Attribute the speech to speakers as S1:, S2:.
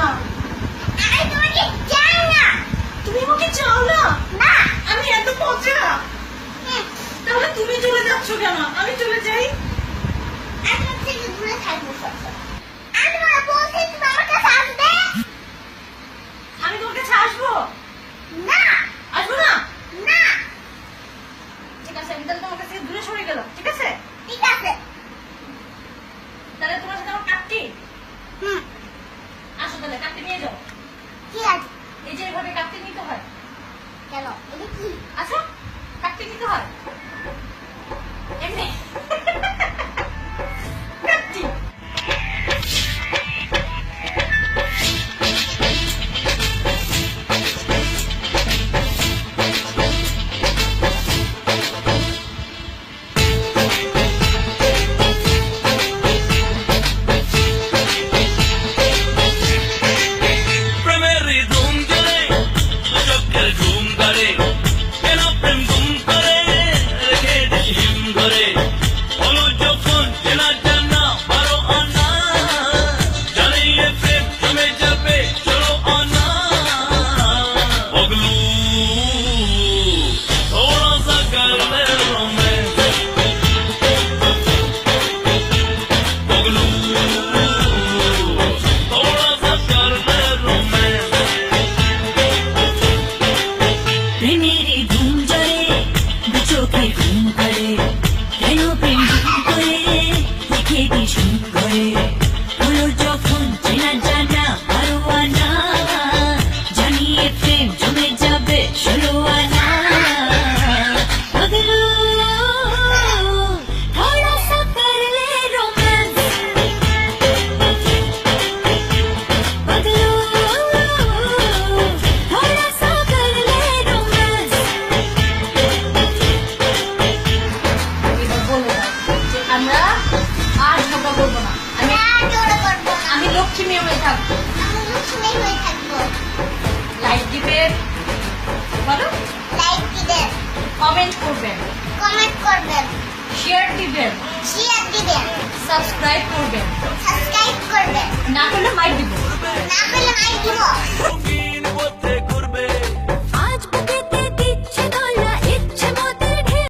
S1: না।
S2: আমি তোমাকে চাই না?
S1: তুমি আমাকে চাও না?
S2: না।
S1: আমি এত পচা তাহলে তুমি চলে যাচ্ছ কেন? আমি চলে যাই।
S2: আমি তোমার থেকে দূরে থাকব আমি তোমাকে বলছি তুমি আমার কাছে আসবে?
S1: আমি তোমার কাছে আসব?
S2: না।
S1: আসব না?
S2: না।
S1: ঠিক আছে আমি তাহলে তোমার কাছে দূরে সরে গেলাম।
S2: কেন
S3: ঘুম করে
S4: কেন প্রেম করে লিখে দিস করে
S1: করব না। আমি লক্ষ্মী হয়ে থাকব।
S2: লক্ষ্মী হয়ে থাকব।
S1: লাইক দিবেন বলো।
S2: লাইক দিবেন।
S1: কমেন্ট করবেন।
S2: কমেন্ট করবেন।
S1: শেয়ার দিবেন।
S2: শেয়ার দিবেন।
S1: সাবস্ক্রাইব করবেন।
S2: সাবস্ক্রাইব করবেন।
S1: না করলে মাইক দিব।
S2: না করলে দিব।